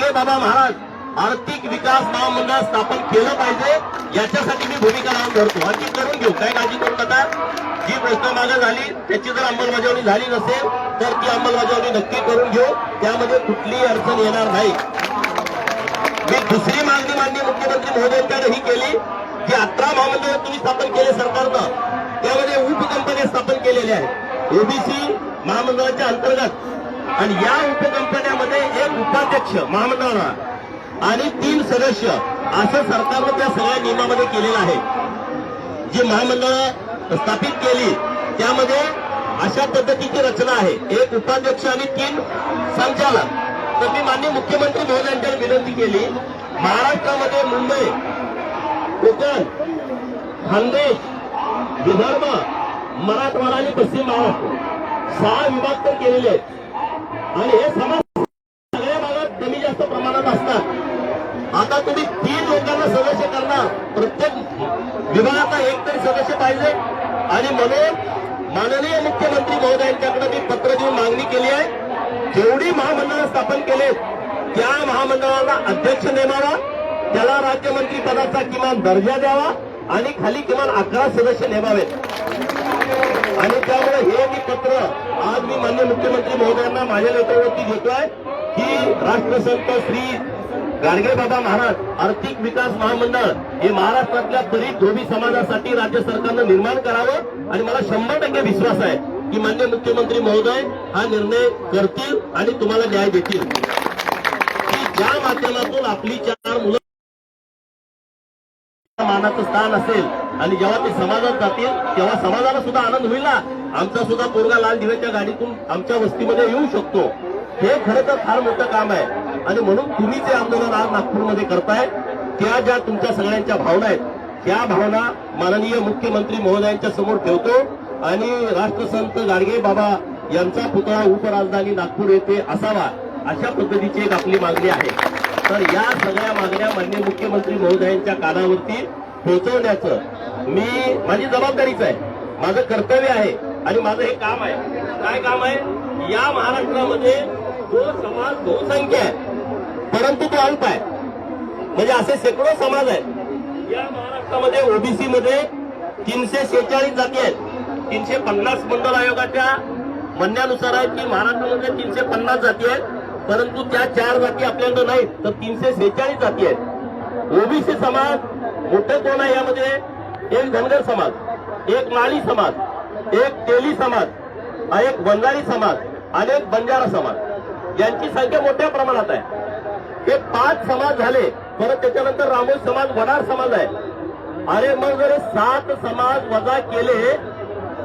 हे बाबा महाराज आर्थिक विकास महामंडळ स्थापन केलं पाहिजे याच्यासाठी मी भूमिका लावून धरतो. आणि करून घेऊ. काय काळजी करू नका. जी प्रश्न मागे झाली त्याची जर अंमलबजावणी झाली नसेल तर ती अंमलबजावणी नक्की करून घेऊ. त्यामध्ये कुठलीही अडचण येणार नाही. मी दुसरी मागणी माननीय मुख्यमंत्री महोदयांकडे ही केली जी अठरा महामंडळ तुम्ही स्थापन केले सरकारनं त्यामध्ये उपकंपन्या स्थापन केलेल्या आहेत. ओबीसी महामंडळाच्या अंतर्गत आणि या उपकंपन्यामध्ये एक उपाध्यक्ष महामंडळाला. आणि तीन सदस्य असं सरकारनं त्या सगळ्या नियमामध्ये केलेलं आहे. जी महामंडळ स्थापित केली त्यामध्ये अशा पद्धतीची रचना आहे. एक उपाध्यक्ष आणि तीन संचालक. तर मी माननीय मुख्यमंत्री महोदयांच्या विनंती केली महाराष्ट्रामध्ये मुंबई कोकण खानदेश विदर्भ मराठवाडा आणि पश्चिम महाराष्ट्र सहा विभाग तर केलेले आहेत. आणि हे समाज सगळ्या भागात कमी जास्त प्रमाणात असतात. आता तुम्ही तीन लोकांना सदस्य करणार. प्रत्येक विभागाचा एक तरी सदस्य पाहिजे. आणि म्हणून माननीय मुख्यमंत्री महोदयांच्याकडे मी पत्र देऊन मागणी केली आहे. जेवढी महामंडळं स्थापन केलेत त्या महामंडळाला अध्यक्ष नेमावा. त्याला राज्यमंत्री पदाचा किमान दर्जा द्यावा. आणि खाली किमान अकरा सदस्य नेमावेत. आणि त्यामुळे हे मी पत्र आज मी मान्य मुख्यमंत्री महोदयांना माझ्या नेतृत्वावरती घेतोय. की राष्ट्रसंत श्री गाडगेबाबा महाराज आर्थिक विकास महामंडळ हे महाराष्ट्रातल्या गरीब धोबी समाजासाठी राज्य सरकारनं निर्माण करावं आणि मला शंभर टक्के विश्वास आहे की मान्य मुख्यमंत्री महोदय हा निर्णय करतील आणि तुम्हाला न्याय देतील. की ज्या माध्यमातून आपली चार मुलं मानाचं स्थान असेल आणि जेव्हा ते समाजात जातील तेव्हा समाजाला सुद्धा आनंद होईल ना? आमचा सुद्धा पोरगा लाल दिव्याच्या गाडीतून आमच्या वस्तीमध्ये येऊ शकतो. हे खरं तर फार मोठं काम आहे. आणि म्हणून तुम्ही जे आंदोलन आज नागपूरमध्ये करताय त्या ज्या तुमच्या सगळ्यांच्या भावना आहेत त्या भावना माननीय मुख्यमंत्री महोदयांच्या समोर ठेवतो. आणि राष्ट्रसंत गाडगे बाबा यांचा पुतळा उपराजधानी नागपूर येथे असावा अशा पद्धतीची एक आपली मागणी आहे. तर या सगळ्या मागण्या माननीय मुख्यमंत्री महोदयांच्या कानावरती पोहोचवण्याचं मी माझी जबाबदारीच आहे. माझं कर्तव्य आहे आणि माझं हे काम आहे. काय काम आहे? या महाराष्ट्रामध्ये जो समाज बहुसंख्य आहे परंतु तो अल्प आहे. म्हणजे असे शेकडो समाज आहेत. या महाराष्ट्रामध्ये ओबीसी मध्ये तीनशे शेहेचाळीस जाती आहेत. तीनशे पन्नास मंडल आयोगाच्या म्हणण्यानुसार आहे की महाराष्ट्रामध्ये तीनशे पन्नास जाती आहेत. परंतु त्या चार जाती आपल्याकडे नाहीत तर तीनशे सेहेचाळीस जाती आहेत. ओबीसी समाज मोठे कोण आहे यामध्ये? एक धनगर समाज एक माळी समाज एक तेली समाज एक बंगाली समाज आणि एक बंजारा समाज. यांची संख्या मोठ्या प्रमाणात आहे. हे पाच समाज झाले परत त्याच्यानंतर रामोज समाज वडार समाज आहे. अरे मग जर सात समाज वजा केले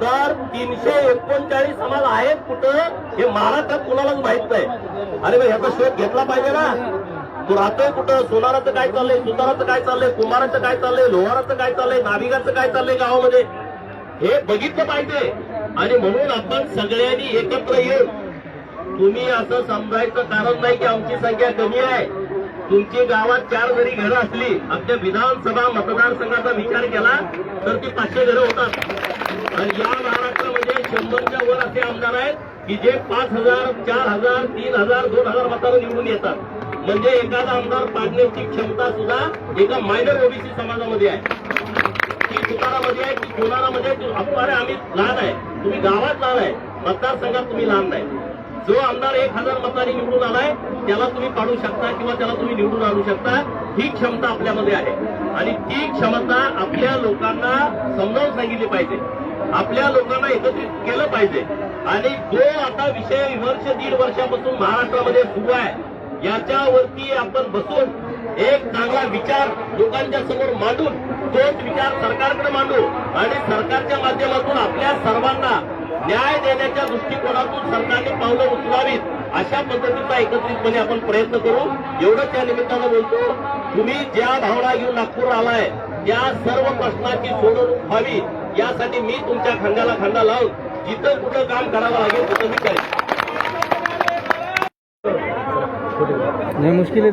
तर तीनशे एकोणचाळीस समाज आहेत कुठं? हे महाराष्ट्रात कुणालाच माहीत नाही. अरे भाई ह्याचा शोध घेतला पाहिजे ना. तू राहतोय कुठं? सोनाराचं काय चाललंय? सुताराचं काय चाललंय? कुमाराचं काय चाललंय? लोहाराचं काय चाललंय? नाभिकाचं काय चाललंय गावामध्ये? हे बघितलं पाहिजे. आणि म्हणून आपण सगळ्यांनी एकत्र येऊन तुम्ही असं समजायचं कारण नाही की आमची संख्या कमी आहे. तुमची गावात चार जरी घरं असली आमच्या विधानसभा मतदारसंघाचा विचार केला तर ती पाचशे घरं होतात. आणि या महाराष्ट्रामध्ये शंभरच्या वर असे आमदार आहेत की जे पाच हजार चार हजार तीन हजार दोन हजार मतांवर निवडून येतात. म्हणजे एखादा आमदार पाडण्याची क्षमता सुद्धा एका मायनर ओबीसी समाजामध्ये आहे. ती तुकारामध्ये आहे ती कोणारामध्ये म्हणजे, आहे, अप्पारे आम्ही लहान आहे. तुम्ही गावात लहान आहे. मतदारसंघात तुम्ही लहान नाही. जो आमदार एक हजार मतांनी निवडून आलाय त्याला तुम्ही काढू शकता किंवा त्याला तुम्ही निवडून आणू शकता ही क्षमता आपल्यामध्ये आहे. आणि ती क्षमता आपल्या लोकांना समजावून सांगितली पाहिजे. आपल्या लोकांना एकत्रित केलं पाहिजे. आणि जो आता विषय विमर्श दीड वर्षापासून महाराष्ट्रामध्ये सुरू आहे याच्यावरती आपण बसून एक चांगला विचार लोकांच्या समोर मांडून तोच विचार सरकारकडे मांडू आणि सरकारच्या माध्यमातून आपल्या सर्वांना न्याय देण्याच्या दृष्टिकोनातून सरकारने पावलं उचलावीत अशा पद्धतीचा एकत्रितपणे आपण प्रयत्न करू. एवढं त्या निमित्तानं बोलतो तुम्ही ज्या भावना घेऊन नागपूर आलाय त्या सर्व प्रश्नाची सोडवणूक व्हावी यासाठी मी तुमच्या खांद्याला खांदा लावून जिथं कुठं काम करावं लागेल तिथं मी करेन. मुश्किल है